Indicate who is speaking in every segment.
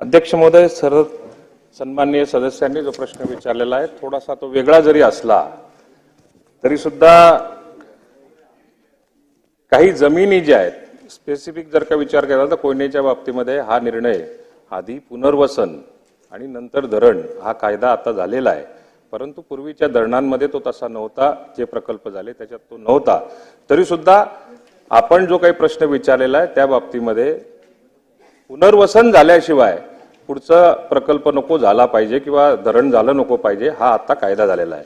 Speaker 1: अध्यक्ष महोदय सर सन्माननीय सदस्यांनी जो प्रश्न विचारलेला आहे थोडासा तो वेगळा जरी असला तरी सुद्धा काही जमिनी ज्या आहेत स्पेसिफिक जर का विचार केला तर कोयनेच्या बाबतीमध्ये हा निर्णय आधी पुनर्वसन आणि नंतर धरण हा कायदा आता झालेला आहे. परंतु पूर्वीच्या धरणांमध्ये तो तसा नव्हता जे प्रकल्प झाले त्याच्यात तो नव्हता. तरी सुद्धा आपण जो काही प्रश्न विचारलेला आहे त्या बाबतीमध्ये पुनर्वसन झाल्याशिवाय पुढचा प्रकल्प नको झाला पाहिजे किंवा धरण झालं नको पाहिजे हा आता कायदा झालेला आहे.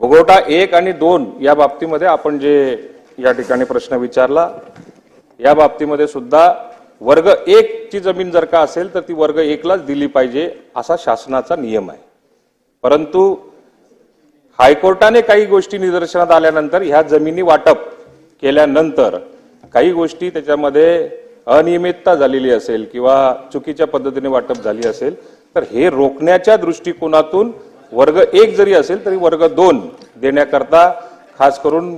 Speaker 1: भोगवटा एक आणि दोन या बाबतीमध्ये आपण जे या ठिकाणी प्रश्न विचारला या बाबतीमध्ये सुद्धा वर्ग एक ची जमीन जर का असेल तर ती वर्ग एकलाच दिली पाहिजे असा शासनाचा नियम आहे. परंतु हायकोर्टाने काही गोष्टी निदर्शनात आल्यानंतर ह्या जमिनी वाटप केल्यानंतर काही गोष्टी त्याच्यामध्ये अनियमितता झालेली असेल किंवा चुकीच्या पद्धतीने वाटप झाली असेल तर हे रोखण्याच्या दृष्टिकोनातून वर्ग एक जरी असेल तरी वर्ग दोन देण्याकरता खास करून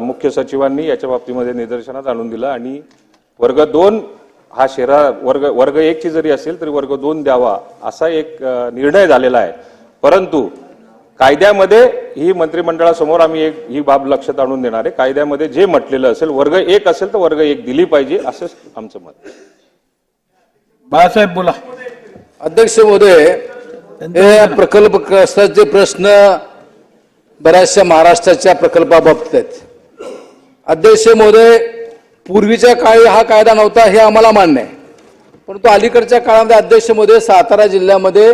Speaker 1: मुख्य सचिवांनी याच्या बाबतीमध्ये निदर्शनात आणून दिलं आणि वर्ग दोन हा शेरा वर्ग वर्ग एकची जरी असेल तरी वर्ग दोन द्यावा असा एक निर्णय झालेला आहे. परंतु कायद्यामध्ये ही मंत्रिमंडळासमोर आम्ही एक ही बाब लक्षात आणून देणार आहे. कायद्यामध्ये जे म्हटलेलं असेल वर्ग एक असेल तर वर्ग एक दिली पाहिजे असं आमचं मत आहे.
Speaker 2: बाळासाहेब बोला.
Speaker 3: अध्यक्ष महोदय हे प्रकल्पग्रस्ताचे प्रश्न बऱ्याचशा महाराष्ट्राच्या प्रकल्पाबाबत आहेत. अध्यक्ष महोदय पूर्वीच्या काळी हा कायदा नव्हता हे आम्हाला मान्य आहे. परंतु अलीकडच्या काळामध्ये अध्यक्ष महोदय सातारा जिल्ह्यामध्ये